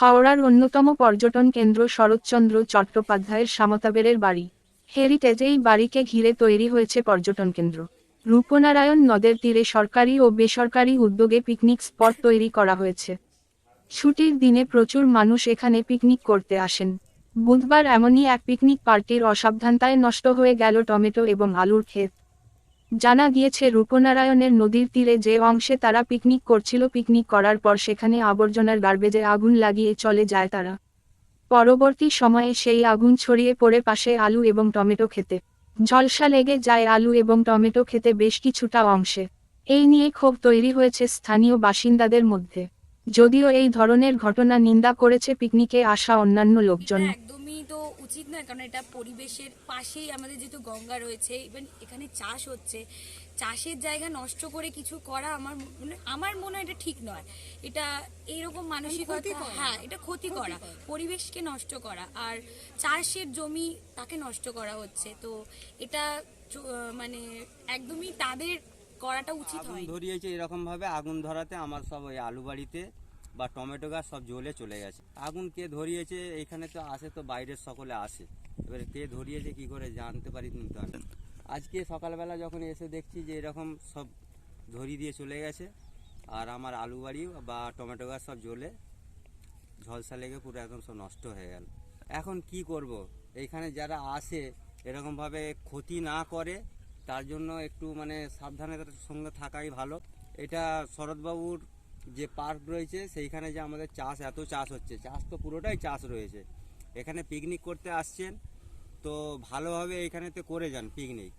হাওড়ার অন্যতম পর্যটন কেন্দ্র শরৎচন্দ্র চট্টোপাধ্যায়ের সামতাবেরের বাড়ি। হেরিটেজ এই বাড়িকে ঘিরে তৈরি হয়েছে পর্যটন কেন্দ্র। রূপনারায়ণ নদের তীরে সরকারি ও বেসরকারি উদ্যোগে পিকনিক স্পট তৈরি করা হয়েছে। ছুটির দিনে প্রচুর মানুষ এখানে পিকনিক করতে আসেন। বুধবার এমনই এক পিকনিক পার্টির অসাবধানতায় নষ্ট হয়ে গেল টমেটো এবং আলুর ক্ষেত। জানা গিয়েছে, রূপনারায়ণের নদীর তীরে যে অংশে তারা পিকনিক করছিল, পিকনিক করার পর সেখানে আবর্জনার গার্বেজে আগুন লাগিয়ে চলে যায় তারা। পরবর্তী সময়ে সেই আগুন ছড়িয়ে পড়ে পাশে আলু এবং টমেটো খেতে। ঝলসা লেগে যায় আলু এবং টমেটো খেতে বেশ কিছুটা অংশে। এই নিয়ে ক্ষোভ তৈরি হয়েছে স্থানীয় বাসিন্দাদের মধ্যে। যদিও এই ধরনের ঘটনা নিন্দা করেছে পিকনিকে আসা অন্যান্য লোকজন। একদমই তো উচিত নয় কারণ এটা পরিবেশের পাশেই আমাদের যেহেতু গঙ্গা রয়েছে ইভেন এখানে চাষ হচ্ছে। চাষের জায়গা নষ্ট করে কিছু করা আমার মানে আমার মনে হয় এটা ঠিক নয়। এটা এইরকম মানসিকতা হ্যাঁ এটা ক্ষতি করা পরিবেশকে নষ্ট করা আর চাষের জমি তাকে নষ্ট করা হচ্ছে। তো এটা মানে একদমই তাদের করাটা উচিত আগুন হয় ধরিয়েছে এরকম ভাবে আগুন ধরাতে আমার সব ওই আলু বাড়িতে বা টমেটো গাছ সব জ্বলে চলে গেছে। আগুন কে ধরিয়েছে এখানে তো আসে তো বাইরের সকলে আসে। এবারে কে ধরিয়েছে কি করে জানতে পারি কিন্তু আমি। আজকে সকালবেলা যখন এসে দেখছি যে এরকম সব ধরিয়ে দিয়ে চলে গেছে আর আমার আলু বাড়ি বা টমেটো গাছ সব জ্বলে ঝলসা লেগে পুরো একদম সব নষ্ট হয়ে গেল। এখন কি করব? এইখানে যারা আসে এরকমভাবে ক্ষতি না করে তার জন্য একটু মানে সাবধানতার সঙ্গে থাকাই ভালো। এটা শরৎবাবুর যে পার্ক রয়েছে, সেইখানে যে আমাদের চাষ, এত চাষ হচ্ছে। চাষ তো পুরোটাই চাষ রয়েছে। এখানে পিকনিক করতে আসছেন, তো ভালোভাবে এখানেতে করে যান পিকনিক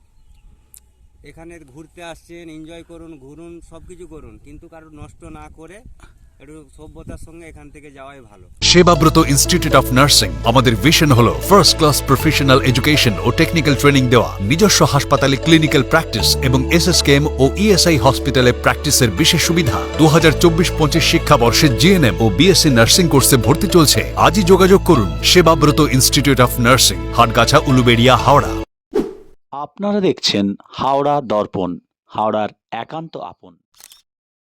এখানে ঘুরতে আসছেন এনজয় করুন, ঘুরুন সব কিছু করুন। কিন্তু কারও নষ্ট না করে একটু সভ্যতার সঙ্গে এখান থেকে যাওয়াই ভালো। সেবাব্রত ইনস্টিটিউট অফ নার্সিং আমাদের ভিশন হলো ফার্স্ট ক্লাস প্রফেশনাল এডুকেশন ও টেকনিক্যাল ট্রেনিং দেওয়া নিজস্ব হাসপাতালে ক্লিনিক্যাল প্র্যাকটিস এবং এসএসকেএম ও ইএসআই হসপিটালে প্র্যাকটিসের বিশেষ সুবিধা। দু হাজার চব্বিশ পঁচিশ শিক্ষাবর্ষে জিএনএম ও বিএসসি নার্সিং কোর্সে ভর্তি চলছে। আজই যোগাযোগ করুন Sebabrata institute of nursing Hatgachha Uluberia Howrah. আপনারা দেখছেন হাওড়া দর্পণ হাওড়ার একান্ত আপন।